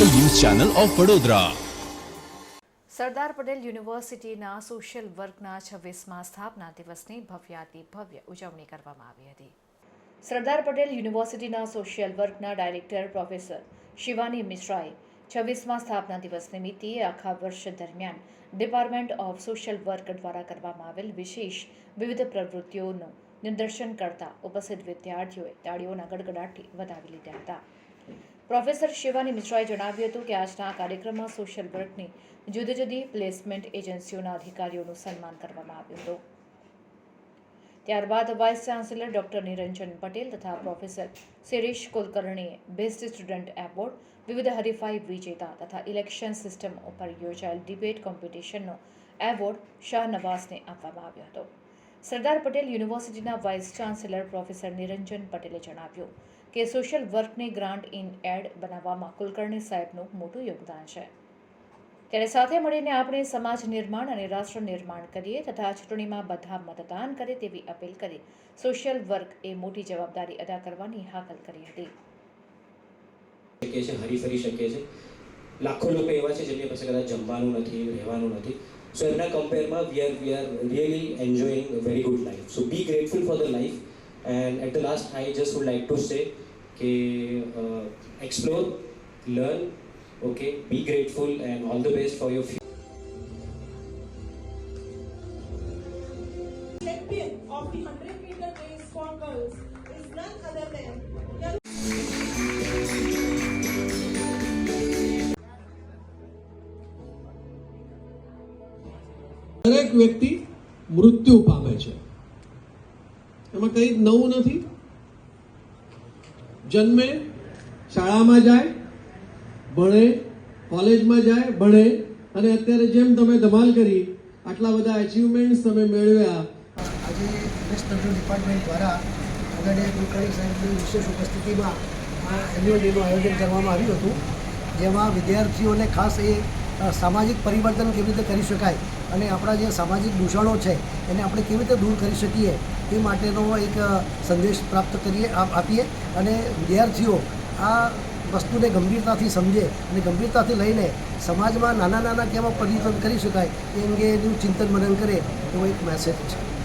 Channel of Vadodara. સરદાર પટેલ યુનિવર્સિટીના social વર્કના છવ્વીસમાં સ્થાપના દિવસની ભવ્યાતિ ભવ્ય ઉજવણી કરવામાં આવી હતી. સરદાર પટેલ યુનિવર્સિટીના સોશિયલ વર્કના ડાયરેક્ટર પ્રોફેસર શિવાની મિશ્રાએ છવ્વીસમાં સ્થાપના દિવસ નિમિત્તે આખા વર્ષ દરમિયાન ડિપાર્ટમેન્ટ ઓફ સોશિયલ વર્ક દ્વારા કરવામાં આવેલ વિશેષ વિવિધ પ્રવૃત્તિઓનું નિદર્શન કરતા ઉપસ્થિત વિદ્યાર્થીઓએ તાળીઓના ગડગડાટથી વધાવી લીધા હતા. પ્રોફેસર શિવાની મિશ્રાએ જણાવ્યું હતું કે આજના કાર્યક્રમમાં સોશિયલ વર્કની જુદી જુદી પ્લેસમેન્ટ એજન્સીઓના અધિકારીઓનું સન્માન કરવામાં આવ્યું હતું. ત્યારબાદ vice chancellor doctor Niranjan Patel તથા પ્રોફેસર શિરીષ કુલકર્ણીએ બેસ્ટ સ્ટુડન્ટ એવોર્ડ વિવિધ હરીફાઈ વિજેતા તથા ઇલેક્શન સિસ્ટમ ઉપર યોજાયેલ ડિબેટ કોમ્પિટિશનનો એવોર્ડ શાહ નવાઝને આપવામાં આવ્યો હતો. સરદાર પટેલ યુનિવર્સિટીના વાઇસ ચાન્સેલર પ્રોફેસર નિરંજન પટેલે જણાવ્યું કે સોશિયલ વર્કને ગ્રાન્ટ ઇન એડ બનાવવામાં કુલકર્ણી સાહેબનું મોટું યોગદાન છે. ત્યારે સાથે મળીને આપણે સમાજ નિર્માણ અને રાષ્ટ્ર નિર્માણ કરીએ તથા ચૂંટણીમાં બધા મતદાન કરે તેવી અપીલ કરી સોશિયલ વર્ક એ મોટી જવાબદારી અદા કરવાની હાકલ કરી હતી. લાખો લોકો એવા છે જેમની પાસે કદાચ જમવાનું નથી, રહેવાનું નથી. સો એમના કમ્પેરમાં we are we are really enjoying very good life so be grateful for the life and at the last I just would like to say કે explore learn okay be grateful and all the best for your champion of the 100 meter race for girls is none other than દરેક વ્યક્તિ મૃત્યુ પામે છે એમાં કંઈ નવું નથી. જન્મે, શાળામાં જાય, ભણે, કોલેજમાં જાય, ભણે, અને અત્યારે જેમ તમે ધમાલ કરી, આટલા બધા અચીવમેન્ટ્સ તમે મેળવ્યા. આજે વેસ્ટ કંટ્રોલ ડિપાર્ટમેન્ટ દ્વારા આદરણીય કુલકર્ણી સાહેબની વિશેષ ઉપસ્થિતિમાં આ એન્યુઅલ ડેનું આયોજન કરવામાં આવ્યું હતું, જેમાં વિદ્યાર્થીઓને ખાસ એ સામાજિક પરિવર્તન કેવી રીતે કરી શકાય અને આપણા જે સામાજિક દૂષણો છે એને આપણે કેવી રીતે દૂર કરી શકીએ તે માટેનો એક સંદેશ પ્રાપ્ત કરીએ, આપ- આપીએ અને વિદ્યાર્થીઓ આ વસ્તુને ગંભીરતાથી સમજે અને ગંભીરતાથી લઈને સમાજમાં નાના નાના કેવા પરિવર્તન કરી શકાય એ અંગેનું ચિંતન મનન કરે એવો એક મેસેજ છે.